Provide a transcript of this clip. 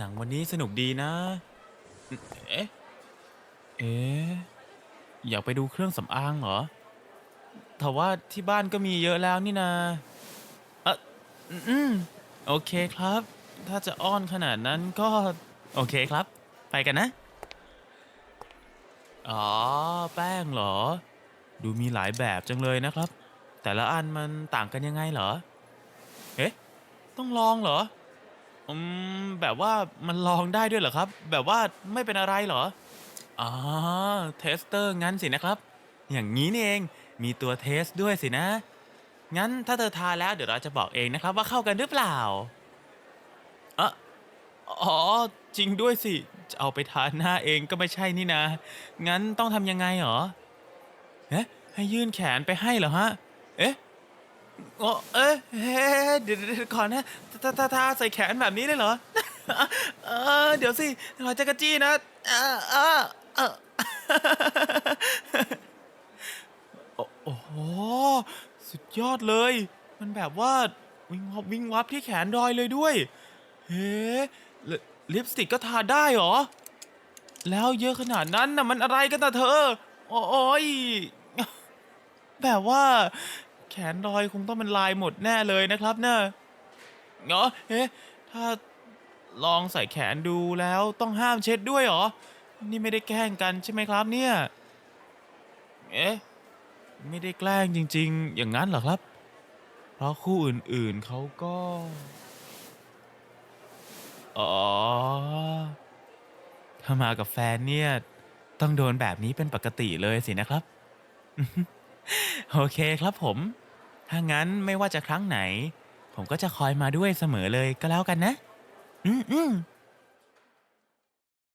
หนังวันนี้สนุกดีนะ เอ๊ะ เอ๊ะ อยากไปดูเครื่องสำอางเหรอ แต่ว่าที่บ้านก็มีเยอะแล้วนี่นาเอออืม โอเคครับ ถ้าจะอ้อนขนาดนั้นก็ โอเคครับ ไปกันนะ อ๋อ แป้งเหรอ ดูมีหลายแบบจังเลยนะครับ แต่ละอันมันต่างกันยังไงเหรอ เอ๊ะ ต้องลองเหรอ อืม แบบว่ามันลองได้ด้วยเหรอครับ แบบว่าไม่เป็นอะไรเหรอ อ๋อ เทสเตอร์งั้นสินะครับ อย่างนี้นี่เอง มีตัวเทสด้วยสินะ งั้นถ้าเธอทานแล้วเดี๋ยวเราจะบอกเองนะครับ ว่าเข้ากันหรือเปล่าอะอ๋อ จริงด้วยสิ จะเอาไปทานหน้าเองก็ไม่ใช่นี่นะ งั้นต้องทำยังไงเหรอ เอ๊ะ ให้ยื่นแขนไปให้เหรอฮะ เอ๊ะโอ้เอ๊ะเฮ้เดี๋ยวก่อนนะถ้าถ้าถ้าใส่แขนแบบนี้เลยเหรอ เออเดี๋ยวสิหอยจักรจี้นะเออเออเออโอ้โห สุดยอดเลย มันแบบว่าวิ่งวับวิ่งวับที่แขนรอยเลยด้วย เฮ้ลิปสติกก็ทาได้เหรอ แล้วเยอะขนาดนั้นน่ะมันอะไรกันนะเธอ โอ้ยแบบว่า แขนรอยคงต้องเป็นลายหมดแน่เลยนะครับเนอะเนาะเอ๊ะถ้า ลองใส่แขนดูแล้วต้องห้ามเช็ดด้วยเหรอ นี่ไม่ได้แกล้งกันใช่ไหมครับเนี่ย เอ๊ะ ไม่ได้แกล้งจริง ๆ อย่างนั้นเหรอครับ เพราะคู่อื่นๆเขาก็ อ๋อ ถ้ามากับแฟนเนี่ย ต้องโดนแบบนี้เป็นปกติเลยสินะครับ โอเคครับผม ถ้างั้นไม่ว่าจะครั้งไหน ผมก็จะคอยมาด้วยเสมอเลยก็แล้วกันนะ อืมอืม